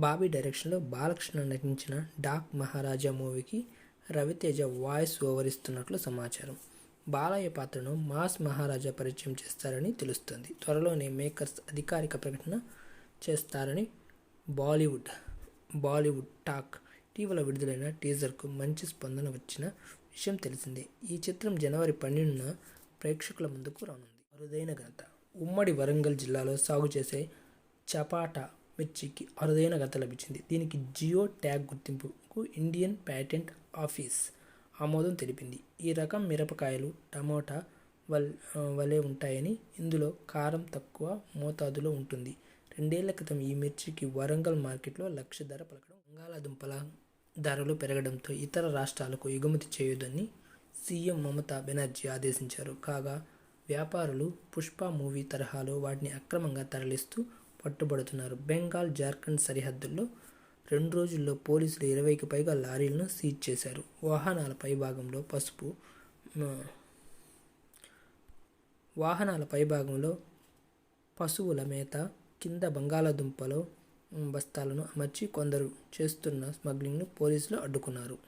బాబీ డైరెక్షన్లో బాలకృష్ణ నటించిన డాక్ మహారాజా మూవీకి రవితేజ వాయిస్ ఓవర్ ఇస్తున్నట్లు సమాచారం. బాలయ్య పాత్రను మాస్ మహారాజా పరిచయం చేస్తారని తెలుస్తుంది. త్వరలోనే మేకర్స్ అధికారిక ప్రకటన చేస్తారని బాలీవుడ్ బాలీవుడ్ టాక్ ఇటీవల విడుదలైన టీజర్కు మంచి స్పందన వచ్చిన విషయం తెలిసిందే. ఈ చిత్రం జనవరి పన్నెండున ప్రేక్షకుల ముందుకు రానుంది. అరుదైన ఘనత. ఉమ్మడి వరంగల్ జిల్లాలో సాగు చేసే చపాటా మిర్చికి అరుదైన ఘనత లభించింది. దీనికి జియో ట్యాగ్ గుర్తింపుకు ఇండియన్ ప్యాటెంట్ ఆఫీస్ ఆమోదం తెలిపింది. ఈ రకం మిరపకాయలు టమోటా వల్ వలె ఉంటాయని ఇందులో కారం తక్కువ మోతాదులో ఉంటుంది. రెండేళ్ళ క్రితం ఈ మిర్చికి వరంగల్ మార్కెట్లో లక్ష ధర పలకడం బంగాళాదుంపల ధరలు పెరగడంతో ఇతర రాష్ట్రాలకు ఎగుమతి చేయొద్దని సీఎం మమతా బెనర్జీ ఆదేశించారు. కాగా వ్యాపారులు పుష్ప మూవీ తరహాలో వాటిని అక్రమంగా తరలిస్తూ పట్టుబడుతున్నారు. బెంగాల్ జార్ఖండ్ సరిహద్దుల్లో రెండు రోజుల్లో పోలీసులు ఇరవైకి పైగా లారీలను సీజ్ చేశారు. వాహనాల పైభాగంలో పసుపు వాహనాల పైభాగంలో పశువుల మేత కింద బంగాళాదుంపలో బస్తాలను అమర్చి కొందరు చేస్తున్న స్మగ్లింగ్ను పోలీసులు అడ్డుకున్నారు.